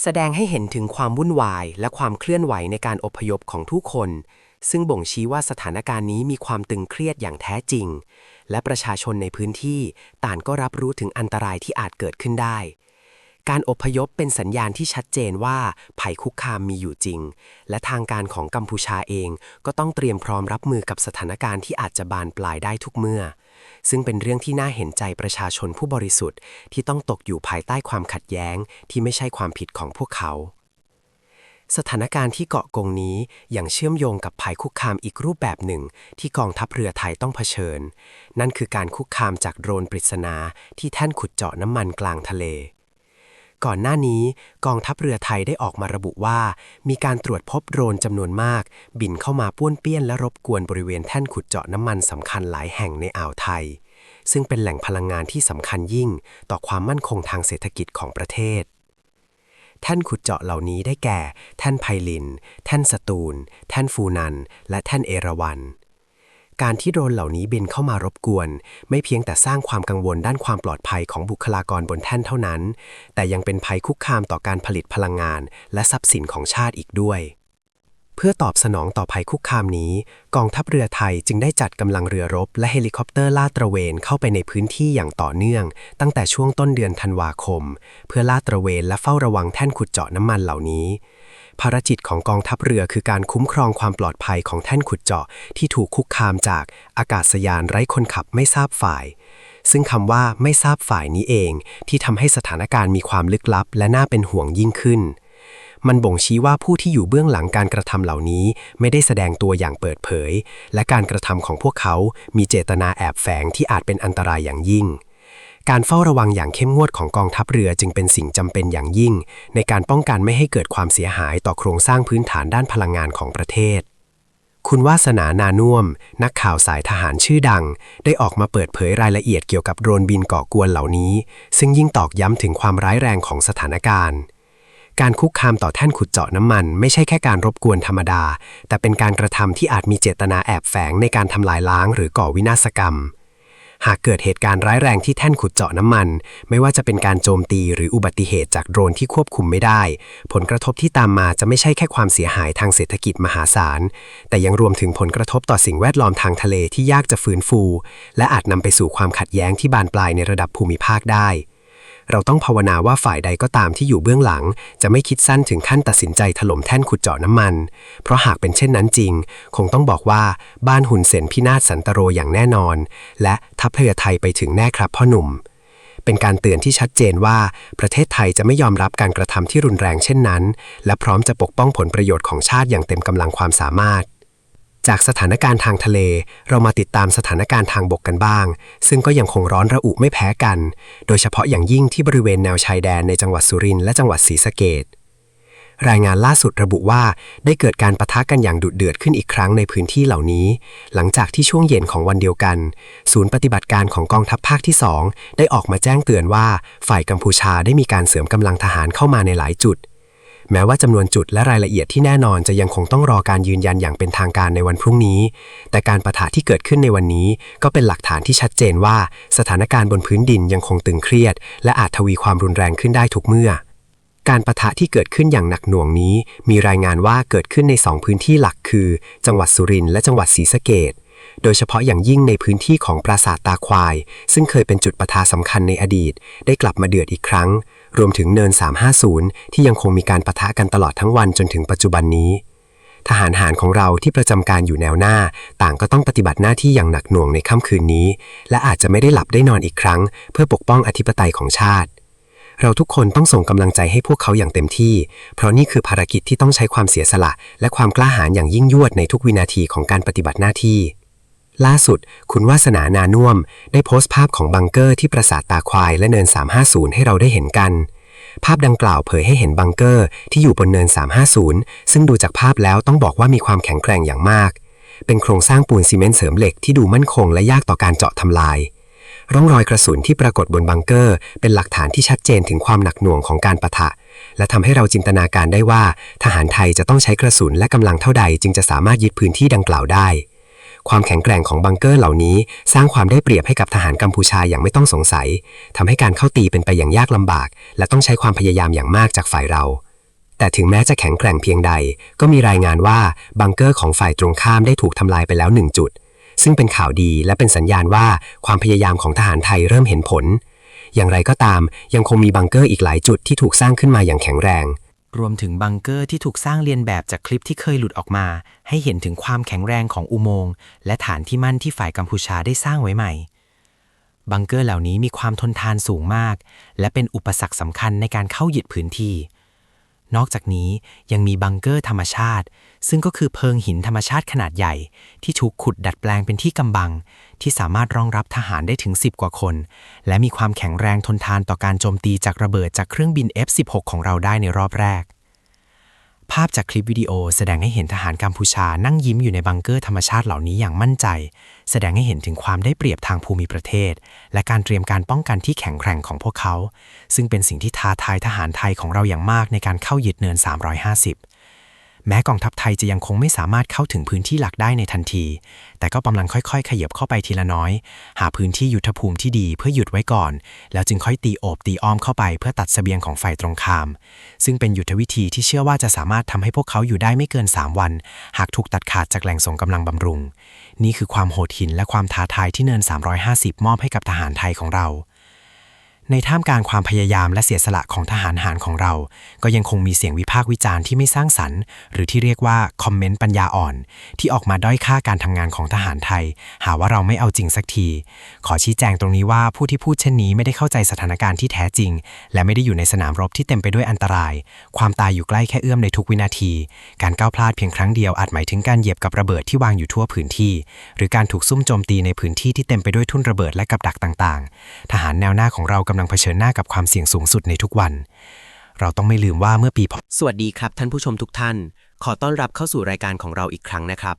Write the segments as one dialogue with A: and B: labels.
A: แสดงให้เห็นถึงความวุ่นวายและความเคลื่อนไหวในการอพยพของทุกคน ซึ่งบ่งชี้ว่าสถานการณ์นี้มีความตึงเครียดอย่างแท้จริง และประชาชนในพื้นที่ต่างก็รับรู้ถึงอันตรายที่อาจเกิดขึ้นได้ การอพยพเป็นสัญญาณที่ชัดเจนว่าภัยคุกคามมีอยู่จริง และทางการของกัมพูชาเองก็ต้องเตรียมพร้อมรับมือกับสถานการณ์ที่อาจจะบานปลายได้ทุกเมื่อ ซึ่งเป็นเรื่องที่น่าเห็นใจประชาชนผู้บริสุทธิ์ ที่ต้องตกอยู่ภายใต้ความขัดแย้ง ที่ไม่ใช่ความผิดของพวกเขาสถานการณ์ที่เกาะกงนี้ยังเชื่อมโยงกับภัยคุกคามอีกรูปแบบหนึ่ง ที่กองทัพเรือไทยต้องเผชิญ นั่นคือการคุกคามจากโดรนปริศนาที่แท่นขุดเจาะน้ำมันกลางทะเล ก่อนหน้านี้กองทัพเรือไทยได้ออกมาระบุว่า มีการตรวจพบโดรนจำนวนมาก บินเข้ามาป้วนเปี้ยนและรบกวนบริเวณแท่นขุดเจาะน้ำมันสำคัญหลายแห่งในอ่าวไทย ซึ่งเป็นแหล่งพลังงานที่สำคัญยิ่ง ต่อความมั่นคงทางเศรษฐกิจของประเทศ แท่นขุดเจาะเหล่านี้ได้แก่ แท่นไพลิน แท่นสตูล แท่นฟูนัน และแท่นเอราวัน การที่โดรนเหล่านี้บินเข้ามารบกวน ไม่เพียงแต่สร้างความกังวลด้านความปลอดภัยของบุคลากรบนแท่นเท่านั้น แต่ยังเป็นภัยคุกคามต่อการผลิตพลังงาน และทรัพย์สินของชาติอีกด้วย เพื่อตอบสนองต่อภัยคุกคามนี้ กองทัพเรือไทยจึงได้จัดกำลังเรือรบ และเฮลิคอปเตอร์ลาดตระเวนเข้าไปในพื้นที่อย่างต่อเนื่อง ตั้งแต่ช่วงต้นเดือนธันวาคม เพื่อลาดตระเวนและเฝ้าระวังแท่นขุดเจาะน้ำมันเหล่านี้ ภารกิจของกองทัพเรือคือการคุ้มครองความปลอดภัยของแท่นขุดเจาะที่ถูกคุกคามจากอากาศยานไร้คนขับไม่ทราบฝ่าย ซึ่งคำว่าไม่ทราบฝ่ายนี้เอง ที่ทำให้สถานการณ์มีความลึกลับ และน่าเป็นห่วงยิ่งขึ้น มันบ่งชี้ว่าผู้ที่อยู่เบื้องหลังการกระทำเหล่านี้ ไม่ได้แสดงตัวอย่างเปิดเผย และการกระทำของพวกเขา มีเจตนาแอบแฝงที่อาจเป็นอันตรายอย่างยิ่ง การเฝ้าระวังอย่างเข้มงวดของกองทัพเรือจึงเป็นสิ่งจำเป็นอย่างยิ่ง ในการป้องกันไม่ให้เกิดความเสียหายต่อโครงสร้างพื้นฐานด้านพลังงานของประเทศ คุณวาสนานานุ่ม นักข่าวสายทหารชื่อดัง ได้ออกมาเปิดเผยรายละเอียดเกี่ยวกับโดรนบินก่อกวนเหล่านี้ ซึ่งยิ่งตอกย้ำถึงความร้ายแรงของสถานการณ์การคุกคามต่อแท่นขุดเจาะน้ำมัน ไม่ใช่แค่การรบกวนธรรมดา แต่เป็นการกระทำที่อาจมีเจตนาแอบแฝงในการทำลายล้างหรือก่อวินาศกรรม หากเกิดเหตุการณ์ร้ายแรงที่แท่นขุดเจาะน้ำมัน ไม่ว่าจะเป็นการโจมตีหรืออุบัติเหตุจากโดรนที่ควบคุมไม่ได้ ผลกระทบที่ตามมาจะไม่ใช่แค่ความเสียหายทางเศรษฐกิจมหาศาล แต่ยังรวมถึงผลกระทบต่อสิ่งแวดล้อมทางทะเลที่ยากจะฟื้นฟู และอาจนำไปสู่ความขัดแย้งที่บานปลายในระดับภูมิภาคได้ เราต้องภาวนาว่าฝ่ายใดก็ตามที่อยู่เบื้องหลัง จะไม่คิดสั้นถึงขั้นตัดสินใจถล่มแท่นขุดเจาะน้ำมัน เพราะหากเป็นเช่นนั้นจริง คงต้องบอกว่าบ้านหุ่นเซนพินาศสันตโรอย่างแน่นอน และทัพเรือไทยไปถึงแน่ครับพ่อหนุ่ม เป็นการเตือนที่ชัดเจนว่า ประเทศไทยจะไม่ยอมรับการกระทำที่รุนแรงเช่นนั้น และพร้อมจะปกป้องผลประโยชน์ของชาติอย่างเต็มกำลังความสามารถ จากสถานการณ์ทางทะเล เรามาติดตามสถานการณ์ทางบกกันบ้าง ซึ่งก็ยังคงร้อนระอุไม่แพ้กัน โดยเฉพาะอย่างยิ่งที่บริเวณแนวชายแดนในจังหวัดสุรินทร์และจังหวัดศรีสะเกษรายงานล่าสุดระบุว่าได้เกิดการปะทะกันอย่างดุเดือดขึ้นอีกครั้งในพื้นที่เหล่านี้ หลังจากที่ช่วงเย็นของวันเดียวกัน ศูนย์ปฏิบัติการของกองทัพภาคที่ 2 ได้ออกมาแจ้งเตือนว่า ฝ่ายกัมพูชาได้มีการเสริมกำลังทหารเข้ามาในหลายจุด แม้ว่าจำนวนจุดและรายละเอียดที่แน่นอนจะยังคงต้องรอการยืนยันอย่างเป็นทางการในวันพรุ่งนี้ แต่การประทะที่เกิดขึ้นในวันนี้ ก็เป็นหลักฐานที่ชัดเจนว่า สถานการณ์บนพื้นดินยังคงตึงเครียด และอาจทวีความรุนแรงขึ้นได้ทุกเมื่อ การประทะที่เกิดขึ้นอย่างหนักหน่วงนี้ มีรายงานว่าเกิดขึ้นใน 2 พื้นที่หลักคือ จังหวัดสุรินทร์และจังหวัดศรีสะเกษโดยเฉพาะอย่างยิ่งในพื้นที่ของปราสาทตาควาย ซึ่งเคยเป็นจุดปะทะสำคัญในอดีต ได้กลับมาเดือดอีกครั้ง รวมถึงเนิน 350 ที่ยังคงมีการปะทะกันตลอดทั้งวันจนถึงปัจจุบันนี้ ทหารหารของเราที่ประจำการอยู่แนวหน้า ต่างก็ต้องปฏิบัติหน้าที่อย่างหนักหน่วงในค่ำคืนนี้ และอาจจะไม่ได้หลับได้นอนอีกครั้ง เพื่อปกป้องอธิปไตยของชาติ เราทุกคนต้องส่งกำลังใจให้พวกเขาอย่างเต็มที่ เพราะนี่คือภารกิจที่ต้องใช้ความเสียสละ และความกล้าหาญอย่างยิ่งยวดในทุกวินาทีของการปฏิบัติหน้าที่ ล่าสุด คุณวาสนานานุ่มได้โพสต์ภาพของบังเกอร์ที่ปราสาทตาควายและเนิน 350 ให้เราได้เห็นกัน ภาพดังกล่าวเผยให้เห็นบังเกอร์ที่อยู่บนเนิน 350 ซึ่งดูจากภาพแล้วต้องบอกว่ามีความแข็งแกร่งอย่างมาก เป็นโครงสร้างปูนซีเมนต์เสริมเหล็กที่ดูมั่นคงและยากต่อการเจาะทำลาย ร่องรอยกระสุนที่ปรากฏบนบังเกอร์ เป็นหลักฐานที่ชัดเจนถึงความหนักหน่วงของการปะทะ และทำให้เราจินตนาการได้ว่า ทหารไทยจะต้องใช้กระสุนและกำลังเท่าใดจึงจะสามารถยึดพื้นที่ดังกล่าวได้ ความแข็งแกร่งของบังเกอร์เหล่านี้ สร้างความได้เปรียบให้กับทหารกัมพูชาอย่างไม่ต้องสงสัยทำให้การเข้าตีเป็นไปอย่างยากลำบาก และต้องใช้ความพยายามอย่างมากจากฝ่ายเรา แต่ถึงแม้จะแข็งแกร่งเพียงใด ก็มีรายงานว่าบังเกอร์ของฝ่ายตรงข้ามได้ถูกทำลายไปแล้วหนึ่งจุด ซึ่งเป็นข่าวดีและเป็นสัญญาณว่าความพยายามของทหารไทยเริ่มเห็นผลอย่างไรก็ตามยังคงมีบังเกอร์อีกหลายจุดที่ถูกสร้างขึ้นมาอย่างแข็งแรง
B: รวมถึงบังเกอร์ที่ถูกสร้างเลียนแบบจากคลิปที่เคยหลุดออกมา ให้เห็นถึงความแข็งแรงของอุโมงค์และฐานที่มั่นที่ฝ่ายกัมพูชาได้สร้างไว้ใหม่ บังเกอร์เหล่านี้มีความทนทานสูงมาก และเป็นอุปสรรคสำคัญในการเข้ายึดพื้นที่ นอกจากนี้ยังมีบังเกอร์ธรรมชาติ ซึ่งก็คือเพิงหินธรรมชาติขนาดใหญ่ ที่ถูกขุดดัดแปลงเป็นที่กำบัง ที่สามารถรองรับทหารได้ถึง 10 กว่าคน และมีความแข็งแรงทนทานต่อการโจมตีจากระเบิดจากเครื่องบิน F-16 ของเราได้ในรอบแรก ภาพจากคลิปวิดีโอแสดงให้เห็นทหารกัมพูชานั่งยิ้มอยู่ในบังเกอร์ธรรมชาติเหล่านี้อย่างมั่นใจ แสดงให้เห็นถึงความได้เปรียบทางภูมิประเทศ และการเตรียมการป้องกันที่แข็งแกร่งของพวกเขา ซึ่งเป็นสิ่งที่ท้าทายทหารไทยของเราอย่างมากในการเข้ายึดเนิน 350 แม้กองทัพไทยจะยังคงไม่สามารถเข้าถึงพื้นที่หลักได้ในทันที แต่ก็กำลังค่อยๆ ขยับเข้าไปทีละน้อย หาพื้นที่ยุทธภูมิที่ดีเพื่อหยุดไว้ก่อน แล้วจึงค่อยตีโอบตีอ้อมเข้าไปเพื่อตัดเสบียงของฝ่ายตรงข้าม ซึ่งเป็นยุทธวิธีที่เชื่อว่าจะสามารถทำให้พวกเขาอยู่ได้ไม่เกิน 3 วัน หากถูกตัดขาดจากแหล่งส่งกำลังบำรุง นี่คือความโหดหินและความท้าทายที่เนิน 350 มอบให้กับทหารไทยของเรา ในท่ามกลางความพยายามและเสียสละของทหารหารของเรา ก็ยังคงมีเสียงวิพากษ์วิจารณ์ที่ไม่สร้างสรรค์ หรือที่เรียกว่าคอมเมนต์ปัญญาอ่อน ที่ออกมาด้อยค่าการทำงานของทหารไทย หาว่าเราไม่เอาจริงสักที ขอชี้แจงตรงนี้ว่าผู้ที่พูดเช่นนี้ไม่ได้เข้าใจสถานการณ์ที่แท้จริง และไม่ได้อยู่ในสนามรบที่เต็มไปด้วยอันตราย ความตายอยู่ใกล้แค่เอื้อมในทุกวินาที การก้าวพลาดเพียงครั้งเดียวอาจหมายถึงการเหยียบกับระเบิดที่วางอยู่ทั่วพื้นที่ หรือการถูกซุ่มโจมตีในพื้นที่ที่เต็มไปด้วยทุ่นระเบิดและกับดักต่าง ๆ ทหารแนวหน้าของเรากำลังเผชิญหน้ากับความเสี่ยงสูงสุดในทุกวัน เราต้องไม่ลืมว่าเมื่อปีพ
A: สวัสดีครับท่านผู้ชมทุกท่าน ขอต้อนรับเข้าสู่รายการของเราอีกครั้งนะครับ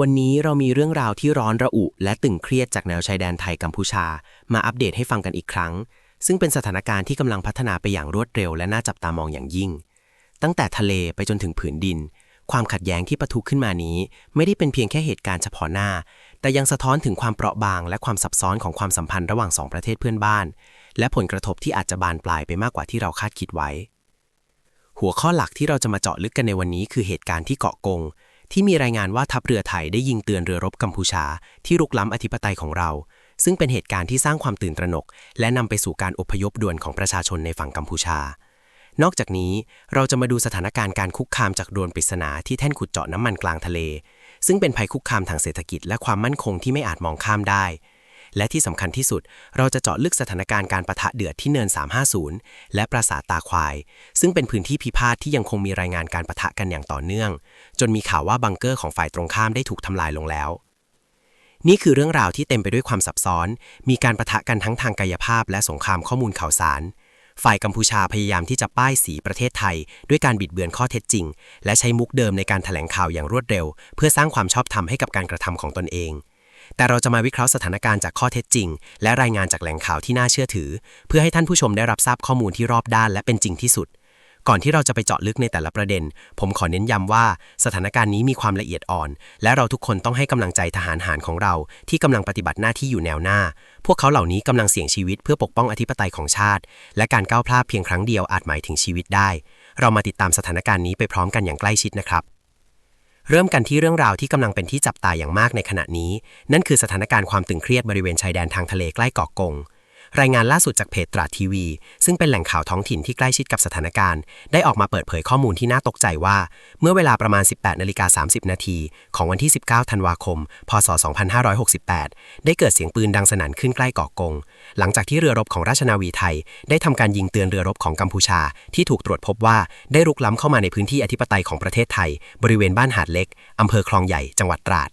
A: วันนี้เรามีเรื่องราวที่ร้อนระอุ และตึงเครียดจากแนวชายแดนไทยกัมพูชา มาอัปเดตให้ฟังกันอีกครั้ง ซึ่งเป็นสถานการณ์ที่กำลังพัฒนาไปอย่างรวดเร็ว และน่าจับตามองอย่างยิ่ง ตั้งแต่ทะเลไปจนถึงผืนดิน ความขัดแย้งที่ปะทุขึ้นมานี้ ไม่ได้เป็นเพียงแค่เหตุการณ์เฉพาะหน้าแต่ยังสะท้อนถึงความเปราะบางและความซับซ้อนของความสัมพันธ์ระหว่างสองประเทศเพื่อนบ้าน และผลกระทบที่อาจจะบานปลายไปมากกว่าที่เราคาดคิดไว้ หัวข้อหลักที่เราจะมาเจาะลึกกันในวันนี้คือเหตุการณ์ที่เกาะกง ที่มีรายงานว่าทัพเรือไทยได้ยิงเตือนเรือรบกัมพูชา ที่รุกล้ำอธิปไตยของเรา ซึ่งเป็นเหตุการณ์ที่สร้างความตื่นตระหนก และนำไปสู่การอพยพด่วนของประชาชนในฝั่งกัมพูชา นอกจากนี้เราจะมาดูสถานการณ์การคุกคามจากโดรนปริศนาที่แท่นขุดเจาะน้ำมันกลางทะเล ซึ่งเป็นภัยคุกคามทางเศรษฐกิจและความมั่นคงที่ไม่อาจมองข้ามได้ และที่สำคัญที่สุด เราจะเจาะลึกสถานการณ์การประทะเดือดที่เนิน 350 และปราสาทตาควาย ซึ่งเป็นพื้นที่พิพาทที่ยังคงมีรายงานการประทะกันอย่างต่อเนื่อง จนมีข่าวว่าบังเกอร์ของฝ่ายตรงข้ามได้ถูกทำลายลงแล้วนี่คือเรื่องราวที่เต็มไปด้วยความซับซ้อน มีการประทะกันทั้งทางกายภาพและสงครามข้อมูลข่าวสาร ฝ่ายกัมพูชาพยายามที่จะป้ายสีประเทศไทย ด้วยการบิดเบือนข้อเท็จจริง และใช้มุกเดิมในการแถลงข่าวอย่างรวดเร็ว เพื่อสร้างความชอบธรรมให้กับการกระทำของตนเอง แต่เราจะมาวิเคราะห์สถานการณ์จากข้อเท็จจริง และรายงานจากแหล่งข่าวที่น่าเชื่อถือ เพื่อให้ท่านผู้ชมได้รับทราบข้อมูลที่รอบด้านและเป็นจริงที่สุด ก่อนที่เราจะไปเจาะลึกในแต่ละประเด็น ผมขอเน้นย้ำว่าสถานการณ์นี้มีความละเอียดอ่อน และเราทุกคนต้องให้กำลังใจทหารหารของเรา ที่กำลังปฏิบัติหน้าที่อยู่แนวหน้า พวกเขาเหล่านี้กำลังเสี่ยงชีวิตเพื่อปกป้องอธิปไตยของชาติ และการก้าวพลาดเพียงครั้งเดียวอาจหมายถึงชีวิตได้ เรามาติดตามสถานการณ์นี้ไปพร้อมกันอย่างใกล้ชิดนะครับ เริ่มกันที่เรื่องราวที่กำลังเป็นที่จับตาอย่างมากในขณะนี้ นั่นคือสถานการณ์ความตึงเครียดบริเวณชายแดนทางทะเลใกล้เกาะกง รายงานล่าสุดจากเพจตราทีวี ซึ่งเป็นแหล่งข่าวท้องถิ่นที่ใกล้ชิดกับสถานการณ์ ได้ออกมาเปิดเผยข้อมูลที่น่าตกใจว่า เมื่อเวลาประมาณ 18นาฬิกา30 นาทีของวันที่ 19 ธันวาคม พศ 2568 ได้เกิดเสียงปืนดังสนั่นขึ้นใกล้เกาะกง หลังจากที่เรือรบของราชนาวีไทย ได้ทำการยิงเตือนเรือรบของกัมพูชา ที่ถูกตรวจพบว่าได้รุกล้ำเข้ามาในพื้นที่อธิปไตยของประเทศไทย บริเวณบ้านหาดเล็กอำเภอคลองใหญ่จังหวัดตราด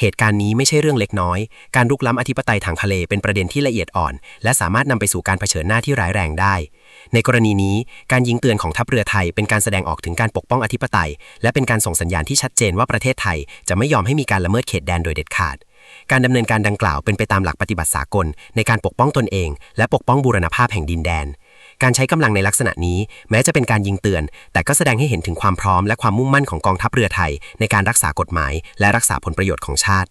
A: เหตุการณ์นี้ไม่ใช่เรื่องเล็กน้อย การรุกล้ำอธิปไตยทางทะเลเป็นประเด็นที่ละเอียดอ่อน และสามารถนำไปสู่การเผชิญหน้าที่ร้ายแรงได้ ในกรณีนี้ การยิงเตือนของทัพเรือไทยเป็นการแสดงออกถึงการปกป้องอธิปไตย และเป็นการส่งสัญญาณที่ชัดเจนว่าประเทศไทย จะไม่ยอมให้มีการละเมิดเขตแดนโดยเด็ดขาด การดำเนินการดังกล่าวเป็นไปตามหลักปฏิบัติสากล ในการปกป้องตนเอง และปกป้องบูรณภาพแห่งดินแดน การใช้กำลังในลักษณะนี้ แม้จะเป็นการยิงเตือน แต่ก็แสดงให้เห็นถึงความพร้อมและความมุ่งมั่นของกองทัพเรือไทย ในการรักษากฎหมาย และรักษาผลประโยชน์ของชาติ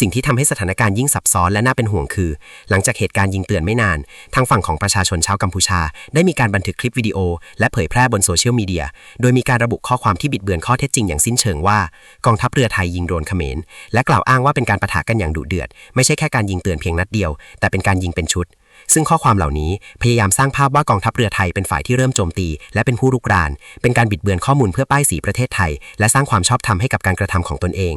A: สิ่งที่ทำให้สถานการณ์ยิ่งซับซ้อนและน่าเป็นห่วงคือ หลังจากเหตุการณ์ยิงเตือนไม่นาน ทางฝั่งของประชาชนชาวกัมพูชา ได้มีการบันทึกคลิปวิดีโอ และเผยแพร่บนโซเชียลมีเดีย โดยมีการระบุข้อความที่บิดเบือนข้อเท็จจริงอย่างสิ้นเชิงว่ากองทัพเรือไทยยิงโดรนเขมรและกล่าวอ้างว่าเป็นการปะทะกันอย่างดุเดือด ไม่ใช่แค่การยิงเตือนเพียงนัดเดียว แต่เป็นการยิงเป็นชุด ซึ่งข้อความเหล่านี้พยายามสร้างภาพว่ากองทัพเรือไทยเป็นฝ่ายที่เริ่มโจมตี และเป็นผู้รุกราน เป็นการบิดเบือนข้อมูลเพื่อป้ายสีประเทศไทย และสร้างความชอบธรรมให้กับการกระทำของตนเอง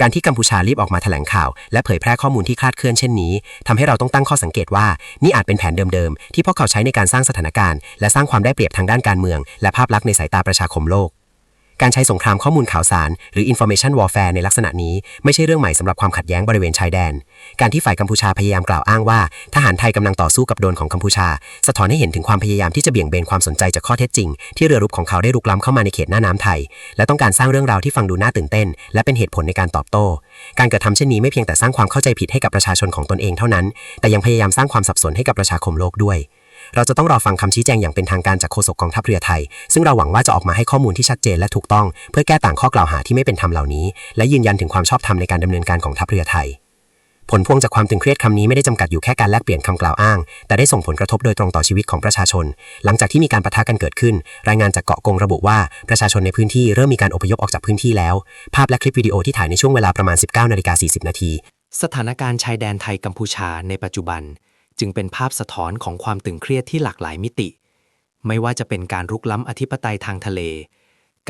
A: การที่กัมพูชารีบออกมาแถลงข่าว และเผยแพร่ข้อมูลที่คลาดเคลื่อนเช่นนี้ทำให้เราต้องตั้งข้อสังเกตว่านี่อาจเป็นแผนเดิมๆที่พวกเขาใช้ในการสร้างสถานการณ์ และสร้างความได้เปรียบทางด้านการเมือง และภาพลักษณ์ในสายตาประชาคมโลก การใช้สงครามข้อมูลข่าวสาร หรือ information warfare ในลักษณะนี้ไม่ใช่เรื่องใหม่สำหรับความขัดแย้งบริเวณชายแดน การที่ฝ่ายกัมพูชาพยายามกล่าวอ้างว่า ทหารไทยกำลังต่อสู้กับโดนของกัมพูชา สะท้อนให้เห็นถึงความพยายามที่จะเบี่ยงเบนความสนใจจากข้อเท็จจริง ที่เรือรบของเขาได้รุกล้ำเข้ามาในเขตหน้าน้ำไทย และต้องการสร้างเรื่องราวที่ฟังดูน่าตื่นเต้น และเป็นเหตุผลในการตอบโต้ การกระทำเช่นนี้ไม่เพียงแต่สร้างความเข้าใจผิดให้กับประชาชนของตนเองเท่านั้น แต่ยังพยายามสร้างความสับสนให้กับประชาคมโลกด้วย เราจะต้องรอฟังคำชี้แจงอย่างเป็นทางการจากโฆษกกองทัพเรือไทย ซึ่งเราหวังว่าจะออกมาให้ข้อมูลที่ชัดเจนและถูกต้อง เพื่อแก้ต่างข้อกล่าวหาที่ไม่เป็นธรรมเหล่านี้ และยืนยันถึงความชอบธรรมในการดำเนินการของทัพเรือไทย ผลพวงจากความตึงเครียดคำนี้ไม่ได้จำกัดอยู่แค่การแลกเปลี่ยนคำกล่าวอ้าง แต่ได้ส่งผลกระทบโดยตรงต่อชีวิตของประชาชน หลังจากที่มีการปะทะกันเกิดขึ้น รายงานจากเกาะกงระบุว่าประชาชนในพื้นที่เริ่มมีการอพยพออกจากพื้นที่แล้ว ภาพและคลิปวิดีโอที่ถ่ายในช่วงเวลาประมาณ 19นาฬิกา40นาที
B: สถานการณ์ชายแดนไทยกัมพูชาในปัจจุบัน จึงเป็นภาพสะท้อนของความตึงเครียดที่หลากหลายมิติ ไม่ว่าจะเป็นการรุกล้ำอธิปไตยทางทะเล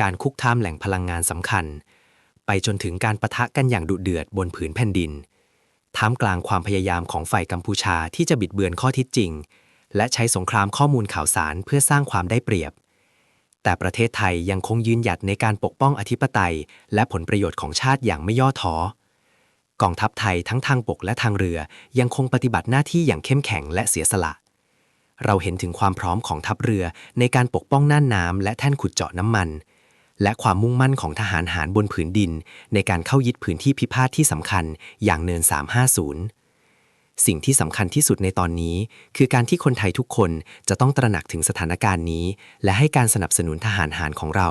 B: การคุกคามแหล่งพลังงานสำคัญ ไปจนถึงการปะทะกันอย่างดุเดือดบนผืนแผ่นดิน ท่ามกลางความพยายามของฝ่ายกัมพูชาที่จะบิดเบือนข้อเท็จจริง และใช้สงครามข้อมูลข่าวสารเพื่อสร้างความได้เปรียบ แต่ประเทศไทยยังคงยืนหยัดในการปกป้องอธิปไตย และผลประโยชน์ของชาติอย่างไม่ย่อท้อ กองทัพไทยทั้งทางบกและทางเรือยังคงปฏิบัติหน้าที่อย่างเข้มแข็งและเสียสละ เราเห็นถึงความพร้อมของทัพเรือในการปกป้องน่านน้ำและแท่นขุดเจาะน้ำมัน และความมุ่งมั่นของทหารหารบนผืนดิน ในการเข้ายึดพื้นที่พิพาทที่สำคัญอย่างเนิน 350 สิ่งที่สำคัญที่สุดในตอนนี้ คือการที่คนไทยทุกคนจะต้องตระหนักถึงสถานการณ์นี้ และให้การสนับสนุนทหารหารของเรา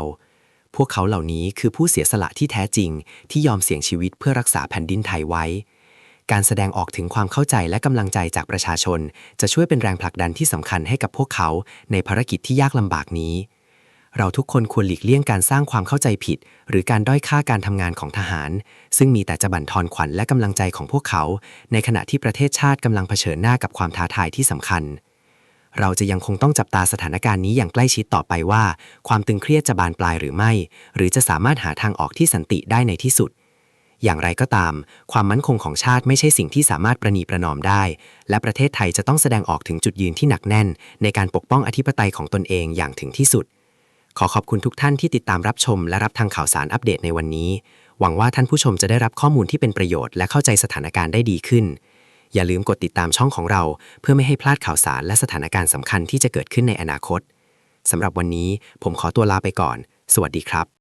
B: พวกเขาเหล่านี้คือผู้เสียสละที่แท้จริง ที่ยอมเสี่ยงชีวิตเพื่อรักษาแผ่นดินไทยไว้ การแสดงออกถึงความเข้าใจและกำลังใจจากประชาชน จะช่วยเป็นแรงผลักดันที่สำคัญให้กับพวกเขาในภารกิจที่ยากลำบากนี้ เราทุกคนควรหลีกเลี่ยงการสร้างความเข้าใจผิด หรือการด้อยค่าการทำงานของทหาร ซึ่งมีแต่จะบั่นทอนขวัญและกำลังใจของพวกเขา ในขณะที่ประเทศชาติกำลังเผชิญหน้ากับความท้าทายที่สำคัญ เราจะยังคงต้องจับตาสถานการณ์นี้อย่างใกล้ชิดต่อไปว่า ความตึงเครียดจะบานปลายหรือไม่ หรือจะสามารถหาทางออกที่สันติได้ในที่สุด อย่างไรก็ตาม ความมั่นคงของชาติไม่ใช่สิ่งที่สามารถประนีประนอมได้ และประเทศไทยจะต้องแสดงออกถึงจุดยืนที่หนักแน่น ในการปกป้องอธิปไตยของตนเองอย่างถึงที่สุด ขอขอบคุณทุกท่านที่ติดตามรับชม และรับทางข่าวสารอัปเดตในวันนี้ หวังว่าท่านผู้ชมจะได้รับข้อมูลที่เป็นประโยชน์และเข้าใจสถานการณ์ได้ดีขึ้น อย่าลืมกดติดตามช่องของเรา เพื่อไม่ให้พลาดข่าวสารและสถานการณ์สำคัญที่จะเกิดขึ้นในอนาคตสำหรับวันนี้ผมขอตัวลาไปก่อน สวัสดีครับ